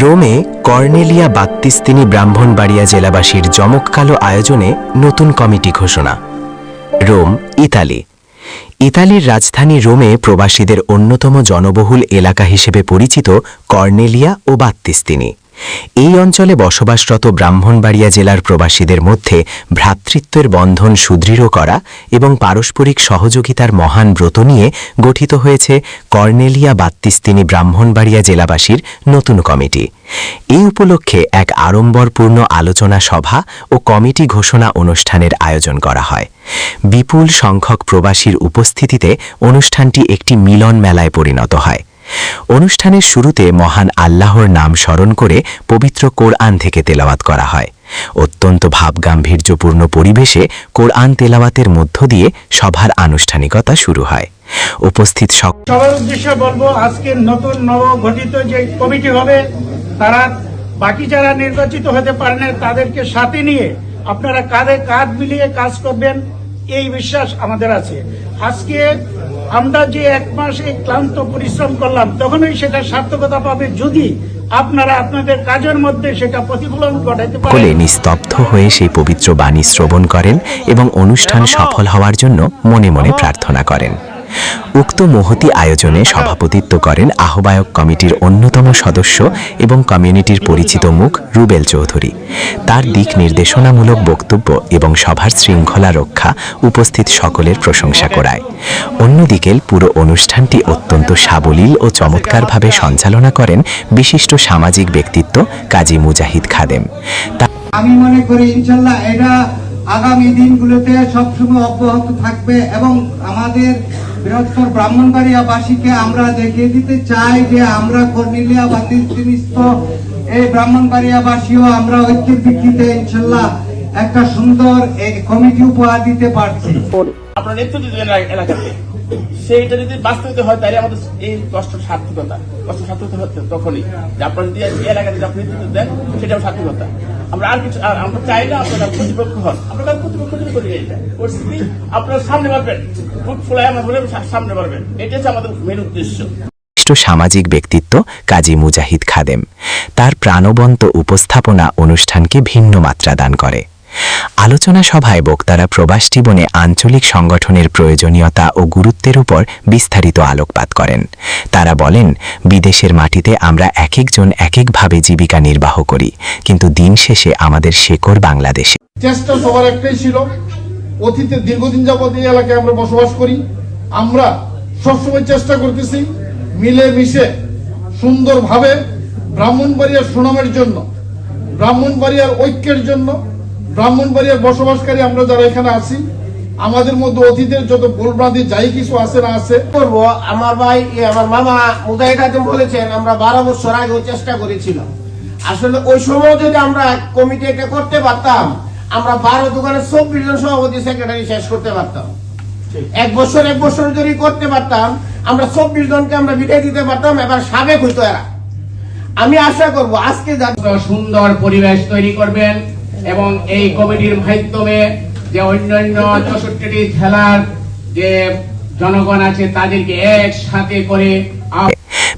রোমে কর্নেলিয়া বাত্তিস্তিনি ব্রাহ্মণবাড়িয়া জেলাবাসীর জমককালো আয়োজনে নতুন কমিটি ঘোষণা। Rome, Italy. ইতালির রাজধানী রোমে প্রবাসীদের অন্যতম জনবহুল এলাকা হিসেবে পরিচিত কর্নেলিয়া ও বাত্তিস্তিনি এই অঞ্চলে বসবাসরত ব্রাহ্মণবাড়িয়া জেলার প্রবাসীদের মধ্যে ভ্রাতৃত্বের বন্ধন সুদৃঢ় করা এবং পারস্পরিক সহযোগিতার মহান ব্রত নিয়ে গঠিত হয়েছে কর্নেলিয়া বাত্তিস্তিনি ব্রাহ্মণবাড়িয়া জেলাবাসীর নতুন কমিটি। এই উপলক্ষে এক আড়ম্বরপূর্ণ আলোচনা সভা ও কমিটি ঘোষণা অনুষ্ঠানের আয়োজন করা হয়। বিপুল সংখ্যক প্রবাসীর উপস্থিতিতে অনুষ্ঠানটি একটি মিলন মেলায় পরিণত হয়। অনুষ্ঠানের শুরুতে মহান আল্লাহর নাম স্মরণ করে পবিত্র কোরআন থেকে তেলাওয়াত করা হয়। অত্যন্ত ভাবগাম্ভীর্যপূর্ণ পরিবেশে কোরআন তেলাওয়াতের মধ্য দিয়ে সভার আনুষ্ঠানিকতা শুরু হয়। উপস্থিত উদ্দেশ্যে বলব, আজকে নতুন নব গঠিত যে কমিটি হবে, তারা বাকি যারা নির্বাচিত হতে পারেন তাদেরকে সাথে নিয়ে আপনারা কাঁধে কাঁধ মিলিয়ে কাজ করবেন, এই বিশ্বাস আমাদের আছে। আজকে আমরা যে এক মাসে ক্লান্ত পরিশ্রম করলাম তখনই সেটা সার্থকতা পাবে যদি আপনারা আপনাদের কাজের মধ্যে সেটা প্রতিফলন ঘটাইতে পারেন। কোলে নিস্তব্ধ হয়ে সেই পবিত্র বাণী শ্রবণ করেন এবং অনুষ্ঠান সফল হওয়ার জন্য মনে মনে প্রার্থনা করেন। উক্ত মহতি আয়োজনে সভাপতিত্ব করেন আহ্বায়ক কমিটির অন্যতম সদস্য এবং কমিউনিটির পরিচিত মুখ রুবেল চৌধুরী। তার দিক নির্দেশনামূলক বক্তব্য এবং সভার শৃঙ্খলা রক্ষা উপস্থিত সকলের প্রশংসা করায়। অন্যদিকে পুরো অনুষ্ঠানটি অত্যন্ত সাবলীল ও চমৎকারভাবে সঞ্চালনা করেন বিশিষ্ট সামাজিক ব্যক্তিত্ব কাজী মুজাহিদ খাদেম। আমি মনে করি, ইনশাল্লাহ, এটা আগামী দিনগুলোতে সবসময় অব্যাহত থাকবে এবং আমাদের বৃহত্তর ব্রাহ্মণবাড়িয়াবাসীকে আমরা দেখিয়ে দিতে চাই যে আমরা কর্নেলিয়া বাতিস্ত এই ব্রাহ্মণবাড়িয়াবাসীও আমরা ঐক্যের ভিত্তিতে ইনশাল্লাহ একটা সুন্দর কমিটি উপহার দিতে পারছি। আপনার নেতৃত্ব দিবেন এলাকাতে। সেইটা যদি বাস্তবিত হয়, তাহলে আমাদের এই কষ্ট সার্থকতা কষ্ট সার্থকতা হচ্ছে তখনই আপনারা যদি এলাকাতে যে আপনি নেতৃত্ব দেন, সেটাও সার্থকতা। আমরা আর কিছু আমরা চাই না আপনারা প্রতিপক্ষ হন। আমরা প্রতিপক্ষ যদি করি পরিস্থিতি আপনারা সামনে পারবেন আমরা বলে সামনে পারবেন হচ্ছে আমাদের মেন উদ্দেশ্য। সামাজিক ব্যক্তিত্ব কাজী মুজাহিদ খাদেম। তার প্রাণবন্ত উপস্থাপনা অনুষ্ঠানকে ভিন্ন মাত্রা দান করে। আলোচনা সভায় বক্তারা প্রবাস জীবনে আঞ্চলিক সংগঠনের প্রয়োজনীয়তা ও গুরুত্বের উপর বিস্তারিত আলোকপাত করেন। তারা বলেন, বিদেশের মাটিতে আমরা এক একজন এক একভাবে জীবিকা নির্বাহ করি, কিন্তু দিন শেষে আমাদের শেকড় বাংলাদেশে। চেষ্টা সবার একটাই ছিল, অতীতে দীর্ঘদিন যাবত এই এলাকায় আমরা বসবাস করি। আমরা সবসময় চেষ্টা করতেছি মিলে মিশে সুন্দরভাবে ব্রাহ্মণবাড়িয়ার সুনামের জন্য, ব্রাহ্মণবাড়িয়ার ঐক্যের জন্য ব্রাহ্মণবাড়িয়ার বসবাসকারী আমরা যারা এখানে আছি আমাদের মধ্যে অতীতের যত ভুলভ্রান্তি যাই কিছু আছে না আছে করব। আমার ভাই আমার মামা মুজাহিদ আজম বলেছেন আমরা বারো বছর আগেও চেষ্টা করেছিলাম। আসলে ওই সময় যদি আমরা কমিটি এটা করতে পারতাম আমরা বারো দোকানে চব্বিশ জন সভাপতি সেক্রেটারি শেষ করতে পারতাম। এক বছর এক বছর যদি করতে পারতাম আমরা চব্বিশ জনকে আমরা বিদায় দিতে পারতাম এবার সাবেক হইতো এরা। আমি আশা করব আজকে সুন্দর পরিবেশ তৈরি করবেন। এবং এই কমিটির মাধ্যমে যে অন্যান্য চৌষট্টিটি জেলার যে জনগণ আছে তাদেরকে একসাথে করে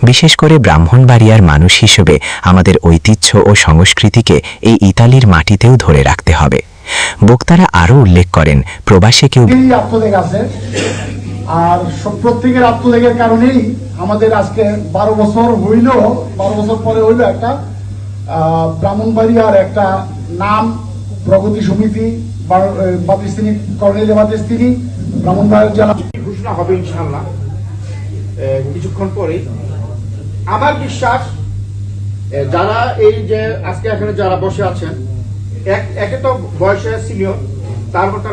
বিশেষ করে ব্রাহ্মণবাড়িয়ার মানুষ হিসেবে আমাদের ঐতিহ্য ও সংস্কৃতিকে এই ইতালির মাটিতেও ধরে রাখতে হবে। বক্তারা আরও উল্লেখ করেন প্রবাসে কেউ এই আত্মত্যাগ আছে। আর প্রত্যেকের আত্মত্যাগের কারণেই আমাদের আজকে বারো বছর হইল বারো বছর পরে হইল একটা আহ, ব্রাহ্মণবাড়িয়ার একটা নাম প্রগতি সমিতি বাতিস্তিনি কর্নেল বাতিস্তিনি জেলা ঘোষণা হবে ইনশাল্লাহ কিছুক্ষণ পরেই। আমার বিশ্বাস যারা এই যে আজকে এখানে যারা বসে আছেন, এক, একে তো বয়সে সিনিয়র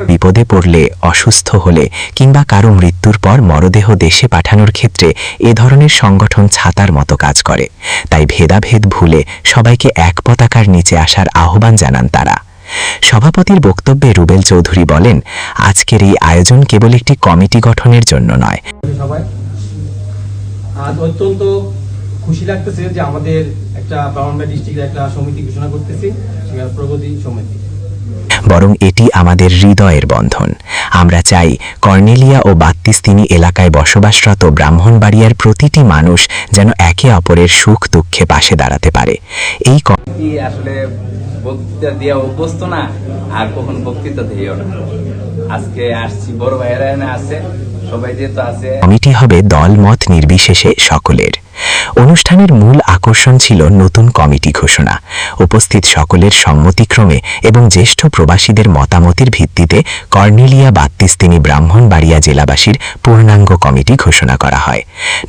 বিপদে পড়লে, অসুস্থ হলে কিংবা কারও মৃত্যুর পর মরদেহ দেশে পাঠানোর ক্ষেত্রে এ ধরনের সংগঠন ছাতার মতো কাজ করে। তাই ভেদাভেদ ভুলে সবাইকে এক পতাকার নিচে আসার আহ্বান জানান তারা। সভাপতির বক্তব্যে রুবেল চৌধুরী বলেন, আজকের এই আয়োজন কেবল একটি কমিটি গঠনের জন্য নয়। আজ অত্যন্ত খুশি লাগতেছে যে আমাদের একটা ব্রাহ্মণবাড়ি ডিস্ট্রিক্টের একটা সমিতি ঘোষণা করতেছি প্রগতি সমিতি। বরং এটি আমাদের হৃদয়ের বন্ধন। আমরা চাই কর্নেলিয়া ও বাত্তিস্তিনি এলাকায় বসবাসরত ব্রাহ্মণবাড়িয়ার প্রতিটি মানুষ যেন একে অপরের সুখ দুঃখে পাশে দাঁড়াতে পারে। এই আসলে বক্তৃতা অভ্যস্ত না? আর কখন বক্তৃতা না। আজকে আসছি বড় ভাইয়েরা আছে সবাই যেহেতু আছে। কমিটি হবে দলমত নির্বিশেষে সকলের। অনুষ্ঠানের মূল আকর্ষণ ছিল নতুন কমিটি ঘোষণা। উপস্থিত সকলের সম্মতিক্রমে এবং জ্যেষ্ঠ প্রবাসীদের মতামতের ভিত্তিতে কর্নেলিয়া বাত্তিস্তিনি ব্রাহ্মণবাড়িয়া জেলাবাসীর পূর্ণাঙ্গ কমিটি ঘোষণা করা হয়।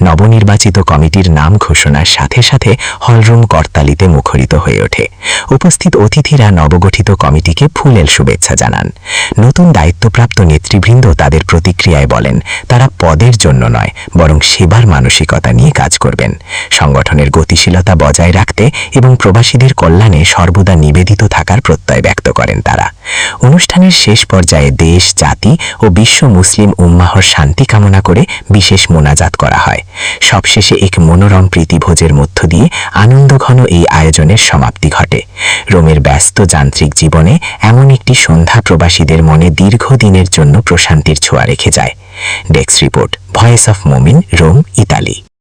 নবনির্বাচিত কমিটির নাম ঘোষণার সাথে সাথে হলরুম করতালিতে মুখরিত হয়ে ওঠে। উপস্থিত অতিথিরা নবগঠিত কমিটিকে ফুলেল শুভেচ্ছা জানান। নতুন দায়িত্বপ্রাপ্ত নেতৃবৃন্দ তাদের প্রতিক্রিয়ায় বলেন, তারা পদের জন্য নয়, বরং সেবার মানসিকতা নিয়ে কাজ করবেন। সংগঠনের গতিশীলতা বজায় রাখতে এবং প্রবাসীদের কল্যাণে সর্বদা নিবেদিত থাকার প্রত্যয় ব্যক্ত করেন তারা। অনুষ্ঠানের শেষ পর্যায়ে দেশ, জাতি ও বিশ্ব মুসলিম উম্মাহর শান্তি কামনা করে বিশেষ মোনাজাত করা হয়। সবশেষে এক মনোরম প্রীতিভোজের মধ্য দিয়ে আনন্দঘন এই আয়োজনের সমাপ্তি ঘটে। রোমের ব্যস্ত যান্ত্রিক জীবনে এমন একটি সন্ধ্যা প্রবাসীদের মনে দীর্ঘদিনের জন্য প্রশান্তির ছোঁয়া রেখে যায়। Desk report, voice of Momin, Rome, Italy.